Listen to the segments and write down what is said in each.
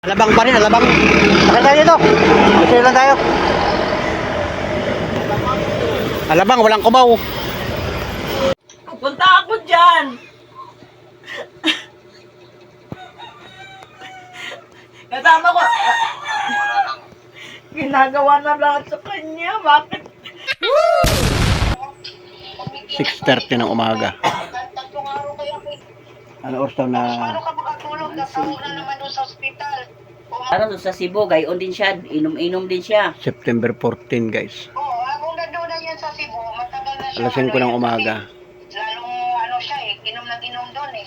Alabang pa rin, alabang. Bakit tayo dito? Dito lang tayo. Alabang, walang kubaw. Punta ako dyan! Kasama ko. Ginagawa na lahat sa kanya. Bakit? 6.30 ng umaga. Ano oras daw na Para sa Cebu, gayon din siya. Inom-inom din siya. September 14 guys. Oo, oh, kung nandun na yan sa Cebu, matagal na siya. Alas 5 ng ano, umaga. kasi Lalong ano siya eh, inom na inom doon eh.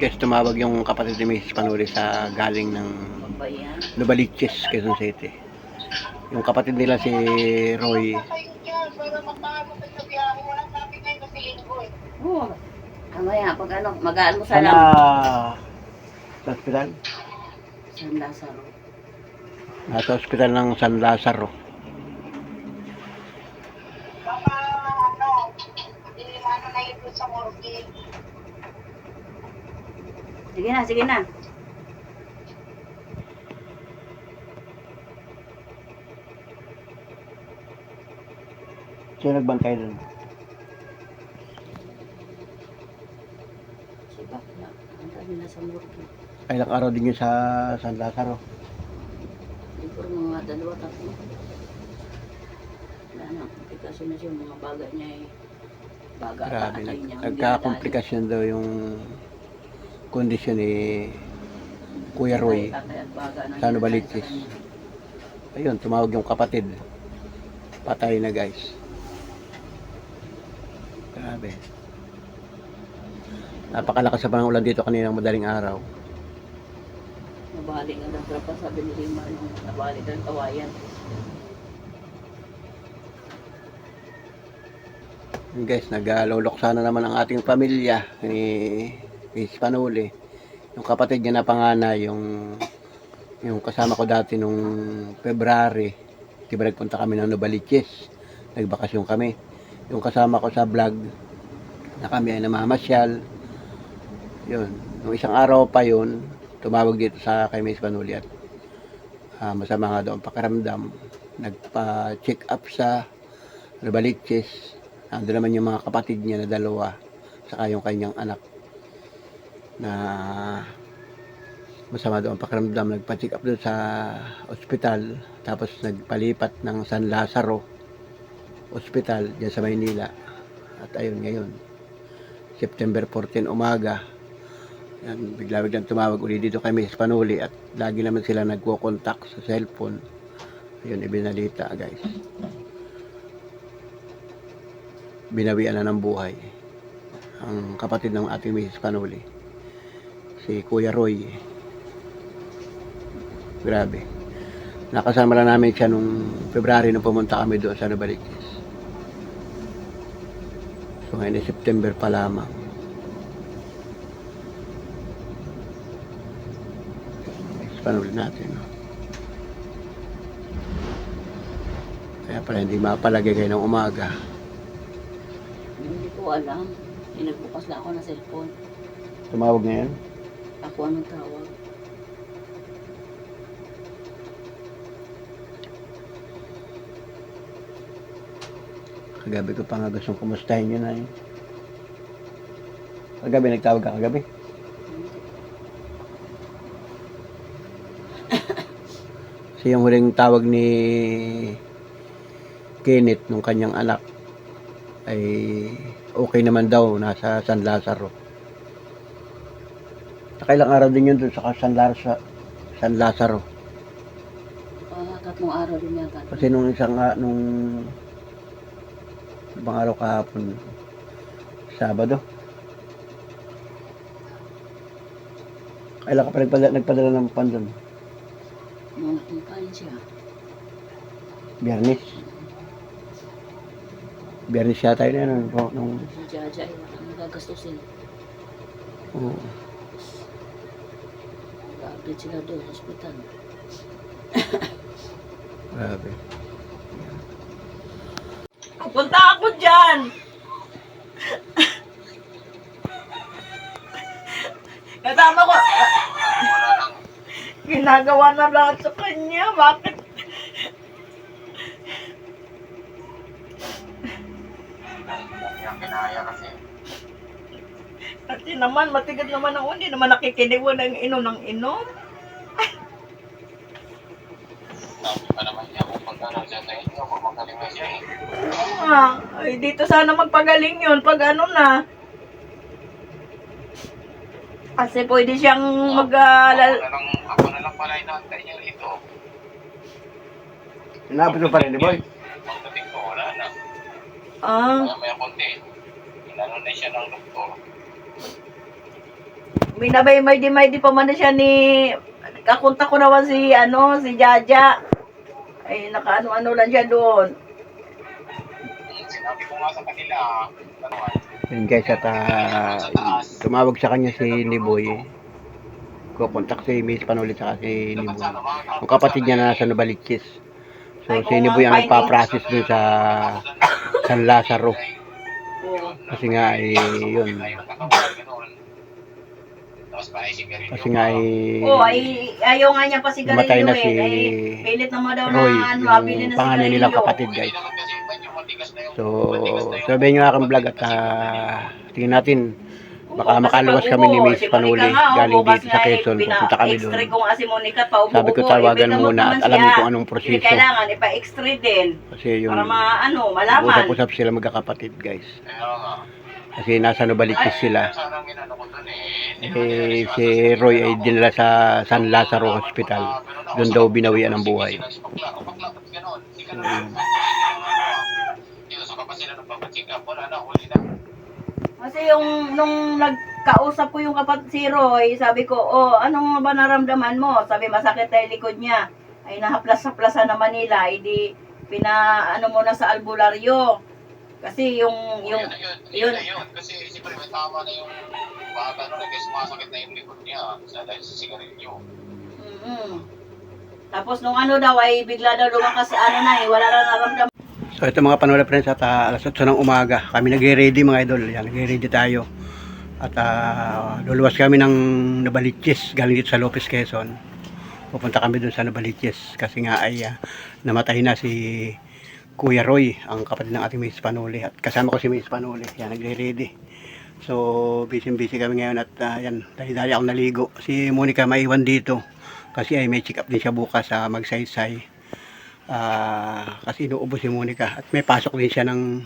Guys, tumawag yung kapatid ni Mrs. Panuli sa galing ng. Novaliches, Quezon City. Yung kapatid nila si Roy, para mapaano Oo. Mamaya, pag ano, mag-aano sana sana. sa ospital. San Lazaro. Nasa ospital ng San Lazaro. Baka ano, hindi ano na doon sa morgue. Sige na, sige na. Sino nagbantay doon? Si Bakla. Na sa murki. Ilang araw din yun sa San Lazaro. Siguro mga dalawa, tatlo. Wala na, komplikasyon na siya. Mga baga niya eh. Baga Grabe, nag, niya. nagkakomplikasyon daw yung kondisyon ni Kuya Roy. Na Sa kanya. Ayun, tumawag yung kapatid. Patay na guys. Grabe. Napakalakas sa pangulan dito kaninang madaling araw. Nabali nga ng trapa, sabi ni Lima, nung nabali ng kawayan. Guys, naglalulok sana naman ang ating pamilya ni Miss Panuli. Yung kapatid niya na panganay, yung yung kasama ko dati nung February. Diba nagpunta kami ng Novaliches. Nagbakasyon kami. Yung kasama ko sa vlog na kami ay namamasyal. Yun. Nung isang araw pa yun, tumawag dito sa kay Miss Panuli at ah, masama nga daw ang pakiramdam. Nagpa-check up sa Novaliches. Ando naman yung mga kapatid niya na dalawa saka yung kanyang anak na masama doon ang pakiramdam nagpa-check up doon sa ospital tapos nagpalipat ng San Lazaro ospital dyan sa Maynila at ayun ngayon September 14 umaga yan, bigla-biglang tumawag uli dito kay Miss Panuli at lagi naman sila nagko-contact sa cellphone. Ayun ibinalita guys. Binawian na ng buhay ang kapatid ng ating Mrs. Panuli si Kuya Roy. Grabe. Nakasama lang namin siya nung February nung pumunta kami doon sa Nabaliches so ngayon ay September pa lamang Panuli natin no? kaya pala hindi mapalagay kayo ng umaga Hindi ko alam. Inagbukas na ako ng cellphone. tumawag ngayon Ako anong tawag. Kagabi ko pa nga gustong kumustahin yun ay. Kagabi, nagtawag ka kagabi. Kasi yung huling tawag ni Kenneth nung kanyang anak ay okay naman daw nasa San Lazaro. Nakailang araw din yun dun sa San Lazaro. San Lazaro. Ah, tatlong araw din yata. Kasi nung isang nga- nung ibang araw kahapon, Sabado. Kailan ka pa nagpadala, nagpadala ng pan doon? Nung kain siya. Biyernes. Biyernes yata yun, ano, nung, nung, Si Jaja ay walang nagagastusin. oo. Nag-update sila doon sa hospital. grabe. Punta ako dyan! Ginagawa na lahat sa kanya. Bakit? kinaya kasi. Kasi naman, matigas naman ang hindi naman nakikinig mo ng inom ng inom. Sabi pa naman niya siya sa inyo, na siya eh. Oo nga. Ay, dito sana magpagaling yun pag ano na. Kasi pwede siyang mag... ah, Ako lal- na lang, ako na lang pala inaantay niya rito. Inabot mo pa rin, boy. Pagdating ko, wala na. ah, Kaya maya konti, inano na siya ng doktor. minabay may di may di pa man na siya ni... Kakunta ko naman si, ano, si Jaja. Ay, nakaano-ano lang siya doon. Hmm, Sinabi ko nga sa kanila, ano Yun guys, at ah, tumawag sa kanya si Niboy. Kukontak si Miss Panulit sa si Niboy. Yung kapatid niya na nasa Novaliches. So si Niboy ang nagpa-process dun sa San Lazaro. Kasi nga eh, yun. Ay. Kasi nga eh, Oo, ay ayaw nga niya pa si Namatay na si Ay, pilit naman daw Roy, na ano, bili yung na panganay nilang sigarilyo. kapatid guys. So, sabihin nyo aking vlog at ah, tingnan natin. Baka kasi makaluwas kami ni Miss Panuli nga, galing bukas dito sa eh, Quezon. Pupunta kami doon. X-ray ko nga si Monica pa ubo Sabi ko tawagan muna at alam ko kung anong Hindi proseso. kailangan, ipa-x-ray din. Kasi yun, Para ma, ano, malaman. usap-usap sila magkakapatid guys. Kasi nasa Novaliches sila. Ang eh. Hindi Eh, si Roy ay dinala sa San Lazaro Hospital. Doon daw binawian ng buhay. Bakla, Kasi yung, nung nagkausap ko yung kapat si Roy, sabi ko, oh, ano nga ba naramdaman mo? Sabi, masakit na likod niya. Ay, nahaplas-haplasan naman nila. Hindi, pina, ano mo na sa albularyo. Kasi yung, yung, Yun na yun, yun. yun na yun. Kasi siyempre may tama na yung bata nun kasi sumasakit na yung likod niya sa dahil sa sigarilyo. mm Tapos nung ano daw ay bigla daw lumakas ano na eh, wala na naramdaman. So ito mga panola friends at ah, alas 8 ng umaga. Kami nagre-ready mga idol. Yan, nagre-ready tayo. At ah, luluwas kami ng Nabaliches galing dito sa Lopez Quezon. Pupunta kami dun sa Nabaliches kasi nga ay ah, namatay na si Kuya Roy, ang kapatid ng ating Miss Panuli. At kasama ko si Miss Panuli. Yan, nagre-ready. So, busy-busy kami ngayon at ah, yan, dali-dali ako naligo. Si Monica maiwan dito kasi ay may check up din siya bukas sa Magsaysay. Ah, kasi inuubo si Monica at may pasok din siya ng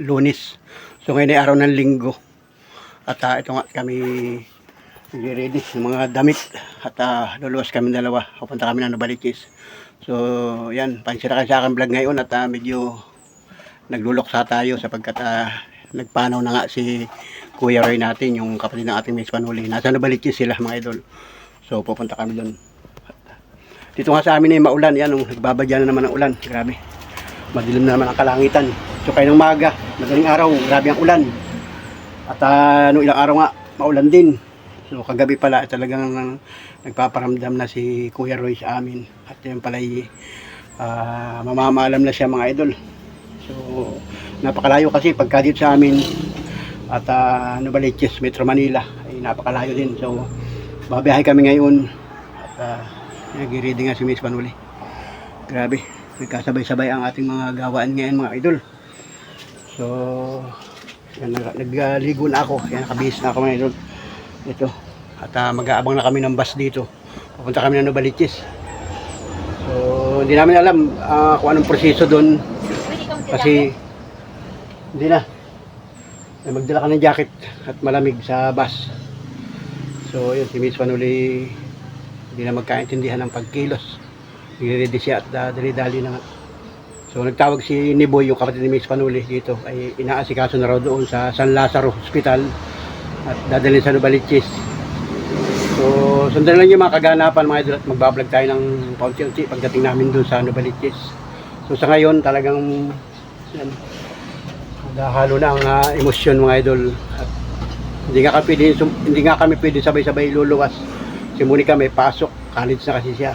lunis. So ngayon ay araw ng linggo. At ah, ito nga kami ready ng mga damit at ah, luluwas kami dalawa. Pupunta kami ng Nabaliches. So yan, pansira ka sa akin vlog ngayon at ah, medyo nagluloksa tayo sapagkat ah, nagpanaw na nga si Kuya Roy natin, yung kapatid ng ating Miss Panuli. Nasa Nabaliches sila mga idol. So pupunta kami doon. Dito nga sa amin ay maulan. Yan, oh, nagbabadya na naman ang ulan. Grabe. Madilim na naman ang kalangitan. So kayo ng maga, madaling araw, grabe ang ulan. At uh, nung ilang araw nga, maulan din. So kagabi pala, talagang nagpaparamdam na si Kuya Roy sa amin. At yun pala ay ah, mamamaalam na siya mga idol. So napakalayo kasi pagka dito sa amin at uh, Novaliches, Metro Manila ay napakalayo din. So babiyahe kami ngayon at uh, nag-ready nga si Miss Panuli. Grabe, nagkasabay-sabay ang ating mga gawaan ngayon mga idol. So, yan, nag- nagligo na ako. Yan, nakabihis na ako mga idol. Ito. At ah, mag-aabang na kami ng bus dito. Pupunta kami ng Novaliches. So, hindi namin alam ah, kung anong proseso doon. Kasi, hindi na. May magdala ka ng jacket at malamig sa bus. So, yun, si Miss Panuli hindi na magkaintindihan ng pagkilos. Nire-ready siya at uh, dali-dali na nga. So nagtawag si Niboy, yung kapatid ni Miss Panuli dito, ay inaasikaso na raw doon sa San Lazaro Hospital at dadalhin sa Novaliches. So sundan lang yung mga kaganapan mga idol at magbablog tayo ng paunti-unti pagdating namin doon sa Novaliches. So sa ngayon talagang yan, naghahalo na ang ah, emosyon mga idol at hindi nga kami pwede, hindi nga kami pwede sabay-sabay luluwas. Si Monica may pasok, college na kasi siya.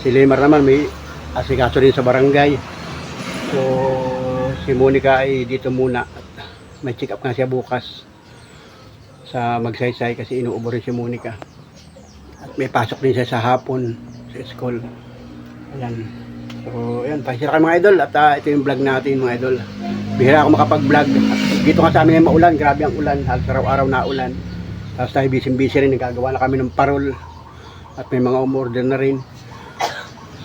Si Lemar naman may asikaso rin sa barangay. So, si Monica ay dito muna. May check up nga siya bukas. sa Magsaysay kasi inuubo rin si Monica. At may pasok din siya sa hapon sa school. Ayan. So, ayan, pasira kayo mga idol at ah, ito yung vlog natin mga idol. Bihira ako makapag-vlog. Dito nga sa amin ngayon maulan, grabe ang ulan, halos araw-araw na ulan. Tapos tayo busy-busy rin, nagagawa na kami ng parol at may mga umorder na rin.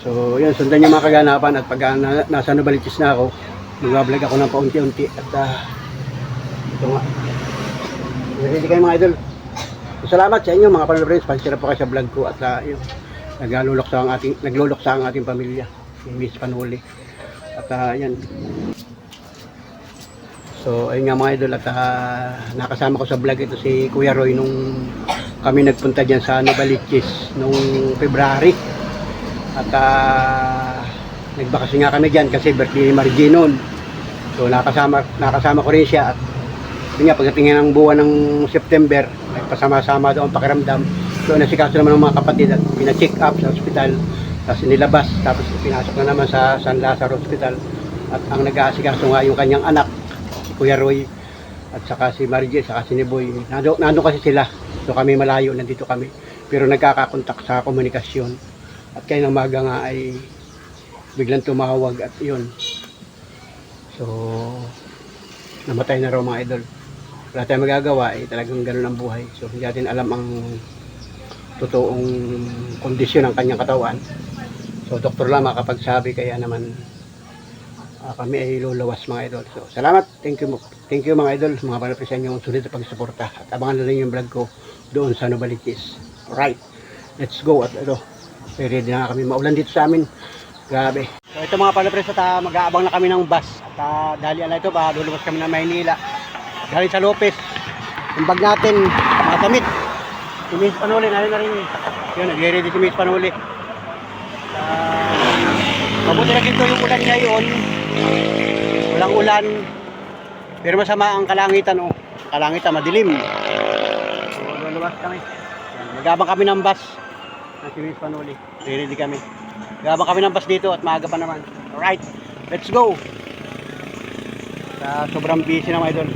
So, yun, sundan yung mga kaganapan at pag ah, na, nasa Novaliches na ako, mag-vlog ako ng paunti-unti at ah, ito nga. Ready kayo mga idol. Salamat sa inyo mga panonood Pansira po kayo sa vlog ko at uh, yun, naglulok sa ang ating naglulok sa ang ating pamilya, si Miss Panuli. At ah, yan. So, ayun nga mga idol at ah, nakasama ko sa vlog ito si Kuya Roy nung kami nagpunta diyan sa Novaliches nung February. At ah, nagbakasyon nga kami diyan kasi birthday ni Margie noon. So nakasama nakasama ko rin siya at yun nga pagdating ng buwan ng September, nagpasama-sama doon pakiramdam. So nasikaso naman ng mga kapatid at pina-check up sa ospital. Tapos nilabas, tapos pinasok na naman sa San Lazaro Hospital. At ang nag-aasikaso nga yung kanyang anak, si Kuya Roy, at saka si Margie, saka si Niboy. Nando, nando kasi sila. So kami malayo, nandito kami. Pero nagkakakontak sa komunikasyon. At kaya ng maga nga ay biglang tumawag at yun. So, namatay na raw mga idol. Wala tayong magagawa, eh, talagang ganun ang buhay. So, hindi natin alam ang totoong kondisyon ng kanyang katawan. So, doktor lang makapagsabi, kaya naman ah, kami ay lulawas mga idol. So, salamat. Thank you. Thank you mga idol, mga panapin sa inyong sulit na pagsuporta. At abangan na rin yung vlog ko doon sa Novaliches. Alright, let's go. At ito, ready na kami. Maulan dito sa amin. Grabe. So ito mga palapres at ah, mag-aabang na kami ng bus. At uh, dahil ala ito, baka luluwas kami ng Maynila. Galing sa Lopez. Yung bag natin, mga damit. Si Miss Panuli, narin na rin. Yun, nagre-ready si Miss Panuli. Uh, mabuti na ginto yung ulan ngayon. Walang ulan. Pero masama ang kalangitan, oh. Kalangitan, madilim. So, kami. Yan, Mag-aabang kami ng bus. Na si Miss Panuli. Ready kami. Gabang kami ng bus dito at maaga pa naman. Alright, let's go! Sa sobrang busy na mga idol.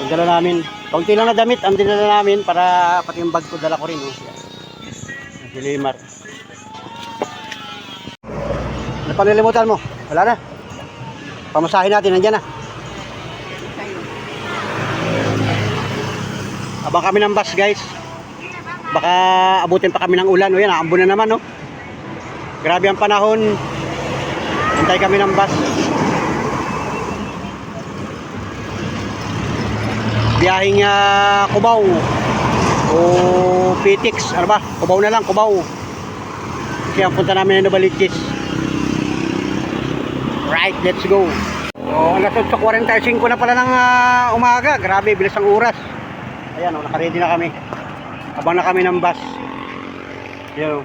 Ang dala namin, kaunti lang na damit ang dinala namin para pati yung bag ko dala ko rin. Oh. Si Nilimutan mo? Wala na. Pamasahin natin, nandyan na. Abang kami ng bus guys. Baka abutin pa kami ng ulan. O yan, aambon na naman, no? Grabe ang panahon. Hintay kami ng bus. Biyahing uh, Cubao. O Pitix. Ano ba? Cubao na lang, Cubao. Ang punta namin ng Novaliches. Right, let's go. So, alas 8.45 na pala ng ah, umaga. Grabe, bilis ang oras. Ayan, oh, nakaready na kami. Abang na kami ng bus. Yan o.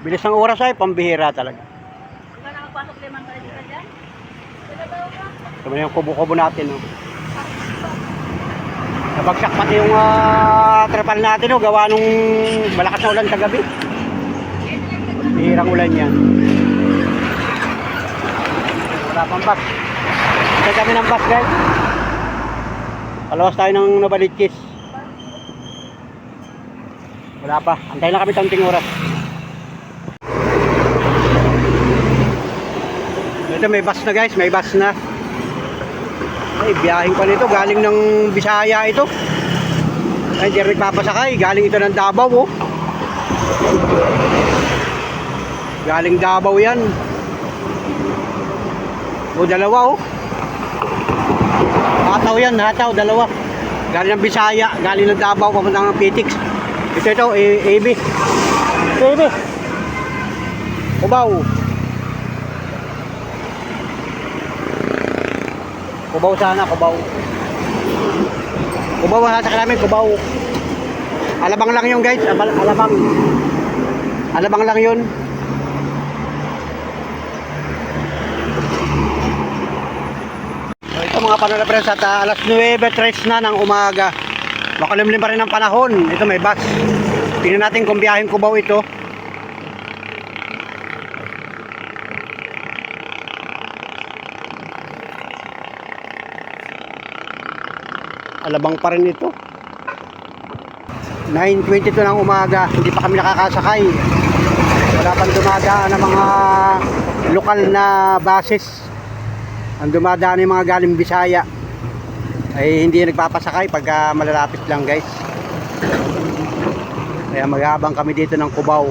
Bilis ng oras ay pambihira talaga. Diba nakapasok limang ka dyan? Ito yung kubo-kubo natin. Oh. Nabagsak pati yung uh, trepal natin oh, gawa nung malakas na ulan kagabi. Bihirang ulan yan. Wala pang bus. Hintay kami ng bus guys. Palawas tayo ng Novaliches. Wala pa. Antay lang kami tanting oras. Ito may bus na guys. May bus na. Ay, biyahing pa nito. Galing ng Bisaya ito. Ay, hindi rin nagpapasakay. Galing ito ng Davao oh. Galing Davao yan. O, dalawa oh. Hataw yan, hataw, dalawa. Galing ng Bisaya, galing ng Davao, papunta ng Pitix. Ito, ito, AB. Ito, AB. Kubaw. Kubaw sana, kubaw. Kubaw ang nasa namin, kubaw. Alabang lang yun guys, alabang. Alabang lang yun. mga panalabres at uh, alas 9.30 na ng umaga. Makalimlim pa rin ang panahon. Ito may bus. Tingnan natin kung biyahin ko ba ito. Alabang pa rin ito. 9.22 ng umaga. Hindi pa kami nakakasakay. Wala pang dumadaan ng mga lokal na basis ang dumadaan yung mga galing Bisaya ay hindi nagpapasakay pagka malalapit lang guys. Kaya maghabang kami dito ng Cubao.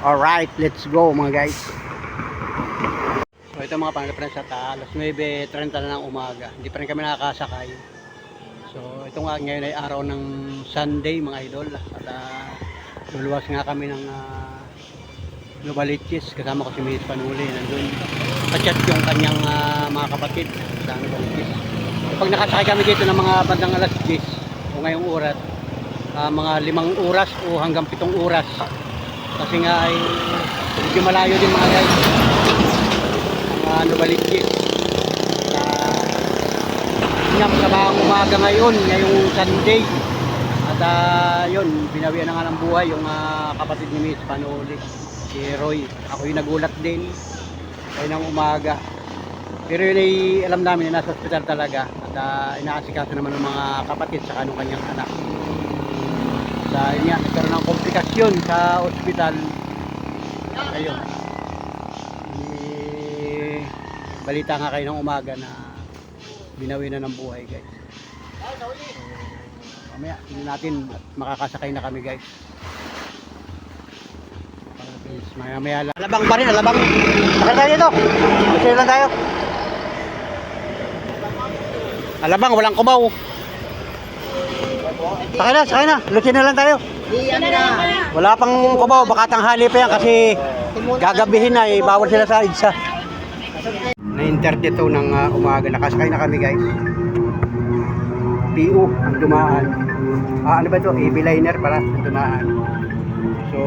Alright, let's go mga guys. So ito mga pangalapran sa ta, alas 9.30 na ng umaga. Hindi pa rin kami nakakasakay. So ito nga ngayon ay araw ng Sunday mga idol. At uh, luluwas nga kami ng uh, Novaliches kasama ko si Miss Panuli nandun. Kachat yung kanyang ah, mga kapatid sa Novaliches. Pag nakasakay kami dito ng mga bandang alas 10 o ngayong oras, ah, mga limang oras o hanggang pitong oras. Kasi nga ay medyo malayo din mga guys. Mga Novaliches. Uh, nga masama umaga ngayon, ngayong Sunday. At ah, yun, binawian na nga ng buhay yung ah, kapatid ni Miss Panuli, si Roy. Ako yung nagulat din. Ay ng umaga. Pero yun ay alam namin na nasa ospital talaga. At ah, inaasikaso naman ng mga kapatid sa kanong kanyang anak. Sa yun nga, nagkaroon ng komplikasyon sa ospital. Ayun. Eh, balita nga kayo ng umaga na binawi na ng buhay guys. So, mamaya, tingnan natin at makakasakay na kami guys. Maya maya lang. Alabang pa rin, alabang. Sakay tayo dito. Kasi lang tayo. Alabang, walang kumaw. Sakay na, sakay na. Lusin na lang tayo. Wala pang kumaw, baka tanghali pa yan kasi gagabihin na eh, bawal sila sa EDSA. 9.32 ng uh, umaga, nakasakay na kami guys. PU ang dumaan. Ah, ano ba ito? AB liner pala ang dumaan. So,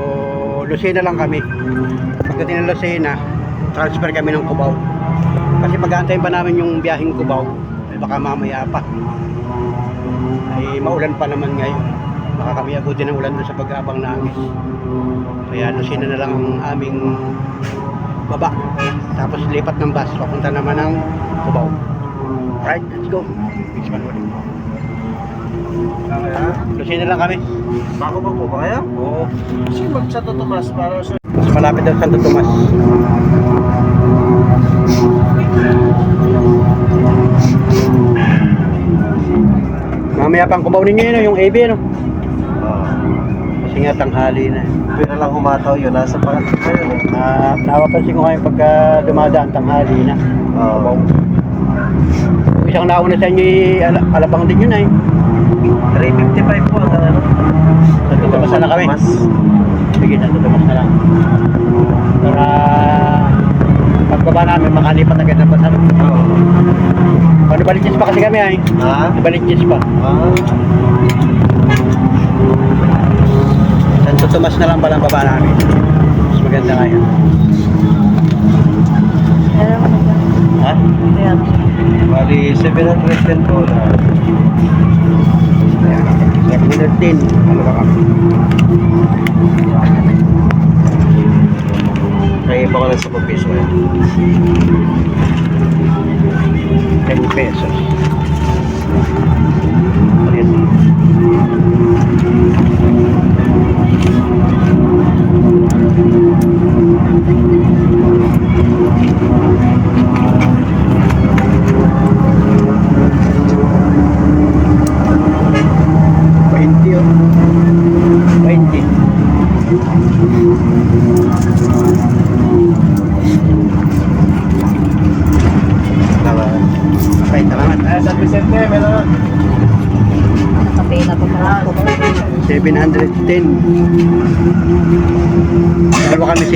Lucena lang kami. Pagdating ng Lucena, transfer kami ng Cubao. Kasi pag-aantayin pa namin yung biyaheng Cubao, eh, baka mamaya pa. Ay maulan pa naman ngayon. Baka kami abutin ng ulan doon sa pag-aabang namin. Kaya Lucena na lang ang aming baba. Tapos lipat ng bus, papunta naman ng Cubao. Right, let's go. Man ulit. Lucena lang kami. Bago pa po ba kayo? Oo. Kasi mag sa Totomas para sa... Mas malapit daw Santo Tomas. Mamaya pang kubaw ninyo yun, yung AB, no? Kasi nga tanghali na. Pwede lang humataw yun. Nasa pangatlo kayo. No? Ah, napapansin ko ngayon pagka dumadaan tanghali na. Oo. Isang nauna sa inyo, eh, ala- alabang din yun ay. 355 po ang ano. Santo Tomas na kami. Sige, Santo Tomas na lang. Para pagbaba namin, makalipat agad ng basan. Oo. Ano baliches pa kasi kami ay. Ha? Baliches pa. Ah. Santo Tomas na lang palang baba namin. Mas maganda ngayon. Ha? Bali, 710 po na. Ayan. 710. Ano ba kami? Kaya pa ko lang sa papiso eh. 10 pesos. Ayan.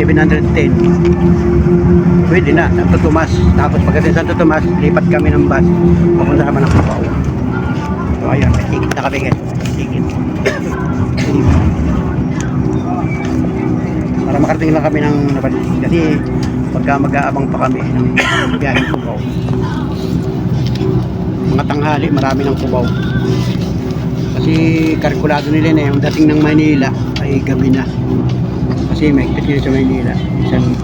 710. Pwede na, Santo Tomas. Tapos pagdating Santo Tomas, lipat kami ng bus. Papunta naman ng Cubao. So ayun, may ticket na kami guys. Ticket. Para makarating lang kami ng. Kasi pagka mag-aabang pa kami ng biyaheng Cubao. Mga tanghali, marami ng Cubao. Kasi kalkulado nila na yung dating ng Manila ay gabi na. Kasi may kasi sa Manila. Isang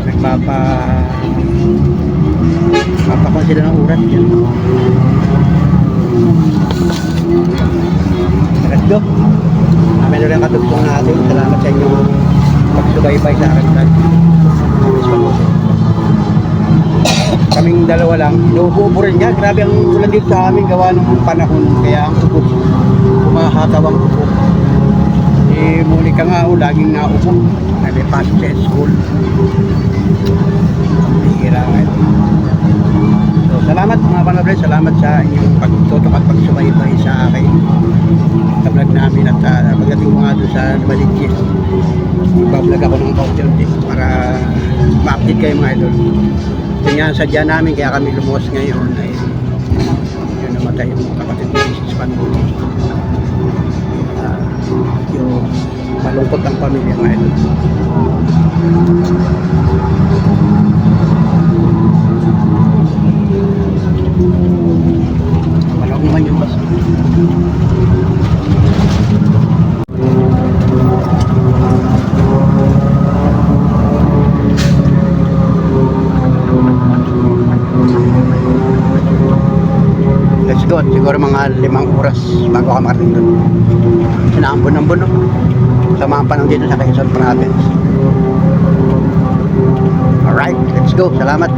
nagpapa Mapakon sila ng urat yan. Let's go. Na lang katugtong natin. Salamat sa inyong pagsubaybay sa akin. Kaming dalawa lang. Inuubo rin niya. Grabe ang ulan dito sa amin gawa ng panahon. Kaya ang upo. Kumahataw ang upo. Si Monica nga o, laging naupo. Nalipasok sa school. Bihira. So, salamat mga panablay. Salamat sa inyong pagtutok at pagsubaybay sa akin. Sa namin at uh, pagdating ko nga doon sa Balichis. Ibablog ako ng kaunti para ma-update kayo mga idol. Yun nga, sadya namin kaya kami lumuwas ngayon ay yun namatay yung kapatid ni Mrs. Panbuti. Ah, yung malungkot ang pamilya mga idol. Malawag naman yung bus. Let's go. Siguro mga limang oras bago ka makarating doon. Sinaambon ng buno. Sa mga panahon dito sa Quezon Province. Alright, let's go. Salamat.